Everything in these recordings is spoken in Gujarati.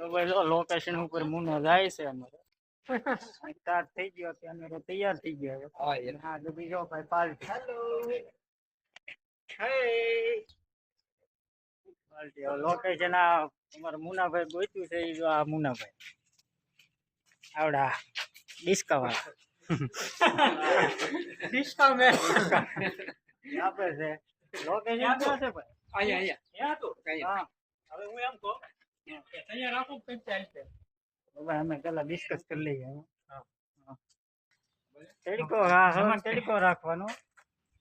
હાલો ભાઈ જો લોકેશન ઉપર મુનો જાય છે અમારે. સ્ટાર્ટ થઈ ગયો કેમેરો તૈયાર થઈ ગયો હવે. હા તો બીજો ભાઈ પાર્ટી. Hello party. હવે લોકેશન આ અમારા મુનાભાઈ ગોત્યું છે એ જો આ મુનાભાઈ. આવડા. ડિસ્કા વાળા. ડિસ્કા મે. આપે છે. લોકેશન ક્યાં છે ભાઈ? અહીંયા અહીંયા. હા. હવે હું એમ કહું કે રાખો કઈ ચાલશે હવે અમે પેલા ડિસ્કસ કરી લઈએ હો. હા. હા. તડકો હા હા તડકો રાખવાનો.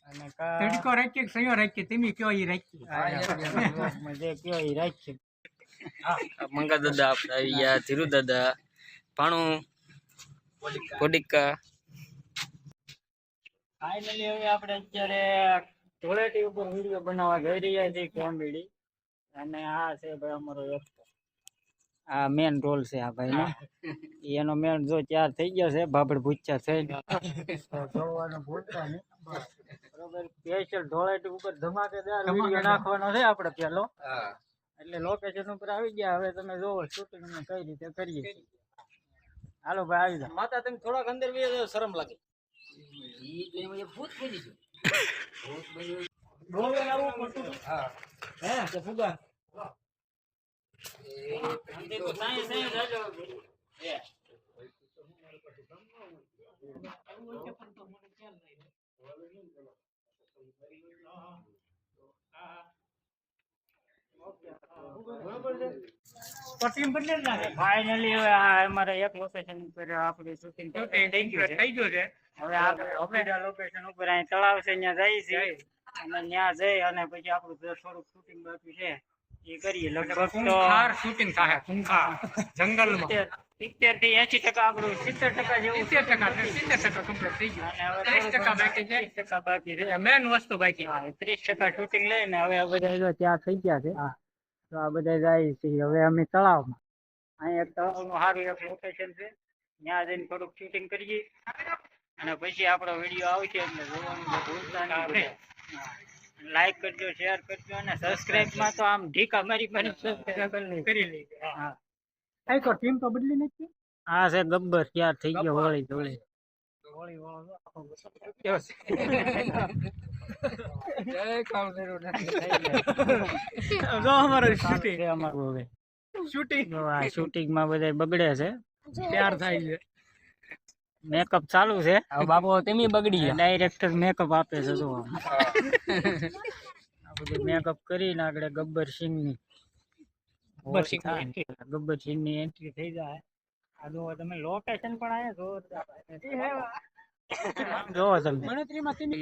અને કા રાખીએ કે સયો રાખીએ? તમે કયો એ રાખીએ. જે કયો એ રાખીએ. મંગા દાદા આપણે આવી ગયા ધીરુ દાદા ભાણું કોડિકા ફાઇનલી હવે આપણે અત્યારે ધોળેટી ઉપર વીડિયો બનાવવા જઈ રહ્યા છીએ કોમેડી. અને આ છે ભાઈ અમારો એક્ટર આ મેન રોલ છે આ ભાઈ નો એનો મેન જો તૈયાર થઈ ગયો છે બાબડ ભૂચ્યા થઈને. જોવાનું ભૂલતા નહીં બરોબર સ્પેશિયલ ધોળેટી ઉપર ધમાકેદાર વીડિયો નાખવાનો છે આપણે પેલો. એટલે લોકેશન ઉપર આવી ગયા હવે તમે જોવો શૂટિંગ ને કઈ રીતે કરીએ. હાલો ભાઈ આવી જાઓ. માતા તમે થોડાક અંદર બી શરમ લાગે. પટ્ટી બદલે નાખે. ફાઇનલી હવે અમારે એક લોકેશન ઉપર આપણી શૂટિંગ થઈ ગયું થઈ ગયો છે હવે આપણે લોકેશન ઉપર અહીં તળાવ છે ત્યાં જઈએ છીએ અને ત્યાં જઈ અને પછી આપણું થોડુંક શૂટિંગ બાકી છે. એ કરીએ. લગભગ તો શૂટિંગ થાય. ખૂંખાર જંગલમાં. સિત્તેરથી એસી ટકા આપણું સિત્તેર ટકા જેવું સિત્તેર ટકા સિત્તેર ટકા કમ્પ્લીટ થઈ ગયું. ત્રીસ ટકા બાકી છે. ત્રીસ ટકા બાકી છે મેન વસ્તુ બાકી. ત્રીસ ટકા શૂટિંગ લઈને હવે આ બધા જો ત્યાં થઈ ગયા છે. તો આ બધા જાય છે. હવે અમે તળાવમાં. અહીં એક તળાવનું સારું એક લોકેશન છે. ત્યાં જઈને થોડુંક શૂટિંગ કરીએ. અને પછી આપણો વીડિયો આવશે એટલે જોવાનું ભૂલતા નહીં લાઈક કરજો શેર કરજો અને સબસ્ક્રાઇબમાં તો આમ ઢીકા મારી મારી સબસ્ક્રાઇબ કરી લઈએ હા. કઈ તો ટીમ તો બદલી નથી હા છે ગબ્બર તૈયાર થઈ ગયો હોળી ધોળી. જો અમારું શૂટિંગ. છે અમારું હવે. શૂટિંગ. શૂટિંગમાં બધા બગડે છે. તૈયાર થાય છે. મેકઅપ ચાલુ છે. બાપુ તમે બગડી ગયા. ડાયરેક્ટર મેકઅપ આપે છે જો આ બધું મેકઅપ કરીને આગળ ગબ્બર સિંહની ગબ્બર સિંહની. ગબ્બર સિંહની એન્ટ્રી થઈ જાય. આ જો તમે લોકેશન પણ આયા જો જોવો તમે. ગણતરીમાં તમે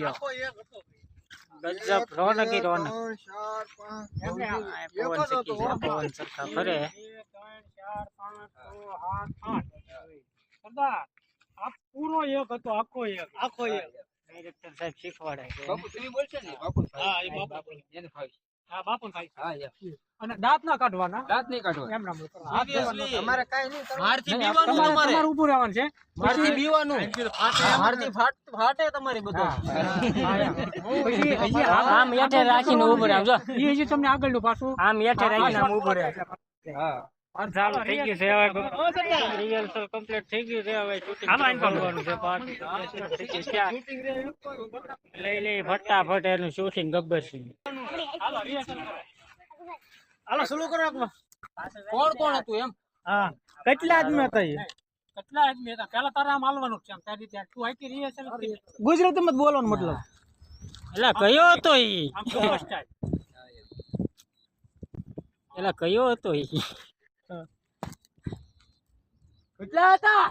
ગજબ રોનકી રોનક. એમને આ પવન ચક્કી છે, પવન સરખા ફરે. સરદાર આ પૂરો એક હતો આખો એક. આખો એક. ડાયરેક્ટર સાહેબ શીખવાડે બાપુ તમે બોલશો ને? બાપુ હા એ બાપુ. એને ફાઈ હા બાપુ ફાઈ હા અને દાંત ના કાઢવાના? દાંત નહીં કાઢવા એમ નામ કરો. અમારે કાઈ નહીં મારથી બીવાનું તમારે તમારે. ઊભું રહેવાનું છે. મારથી બીવાનું. મારથી ફાટે તમારી હા. હા, પછી આમ હેઠે રાખીને ઊભું રહેજો ઈ હજી તમને આગળનું પાછું આમ હેઠે રાખીને આમ ઊભું રહે હા. ચાલુ થઈ ગયું છે હવે રિહર્સલ કમ્પ્લીટ. થઈ ગયું છે હવે shooting કરવાનું છે પાછું. થઈ ગયું છે. લઈ લઈ ફટાફટ એનું શૂટિંગ ગબ્બર સિંહ. હાલો શરૂ કરો કોણ કોણ હતું એમ? હા કેટલા આદમી હતા એ? કેટલા આદમી હતા? પેલા તારે આમ હાલવાનું છે આમ તારી ત્યાં તું આખી રિહર્સલ. ગુજરાતીમાં જ બોલવાનું મતલબ? એટલે કયો હતો ઈ? કયો હતો ઈ? કેટલા હતા?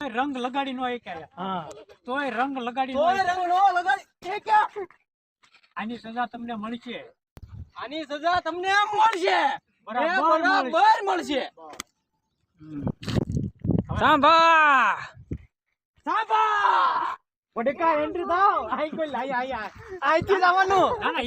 રંગ લગાડી નો તોય રંગ લગાડી નો તોય રંગ નો લગાડી. આની સજા તમને મળશે. આની સજા તમને મળશે. બરાબર મળશે. સાંભા. સાંભા. વડકા એન્ટ્રી થાવ આઈ કોઈ લાઈ આઈ આઈ. થી જવાનું ના ના